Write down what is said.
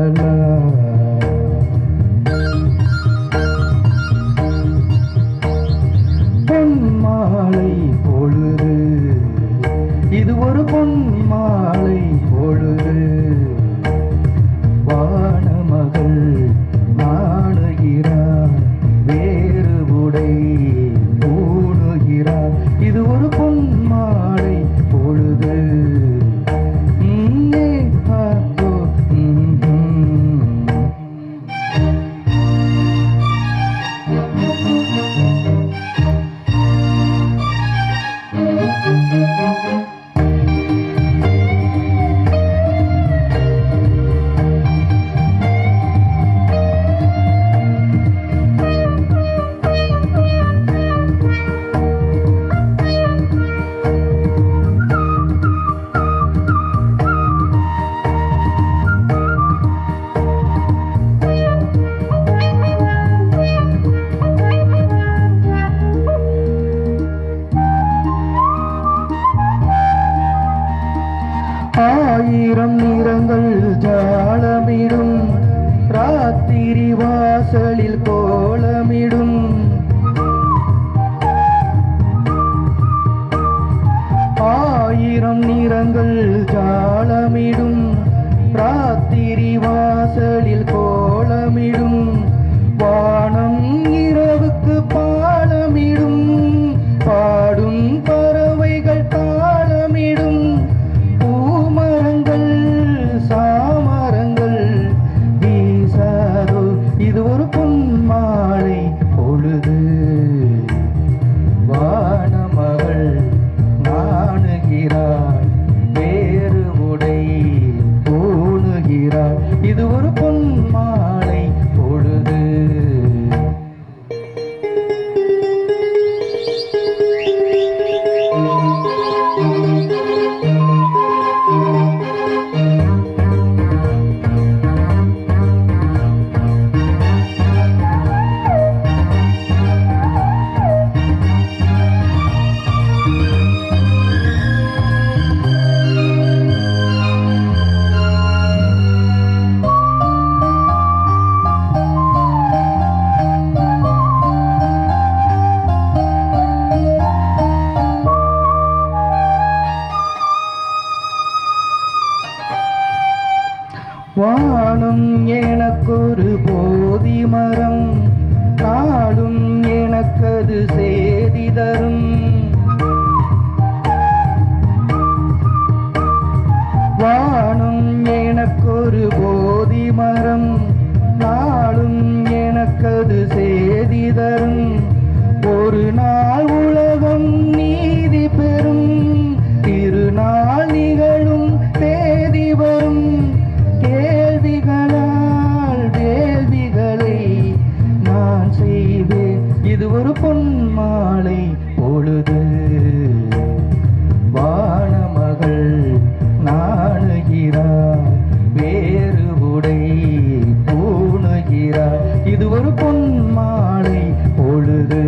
மகளா பொன் மாலை பொழுது. இது ஒரு பொன் மாலை பொழுது. வானமகள் ஆயிரம் நிறங்கள் ஜாலமிடும். ராத்திரி வாசலில் கோலமிடும். ஆயிரம் நிறங்கள் ஜாலமிடும். ராத்திரி வாசலில் கோலமிடும். இது ஒரு பொன் மாலை வானம் ஏ ஒரு பொன் மாலை பொழுது வானமகள் நாணுகிறார் வேறு உடை பூணுகிறார். இது ஒரு பொன் மாலை பொழுது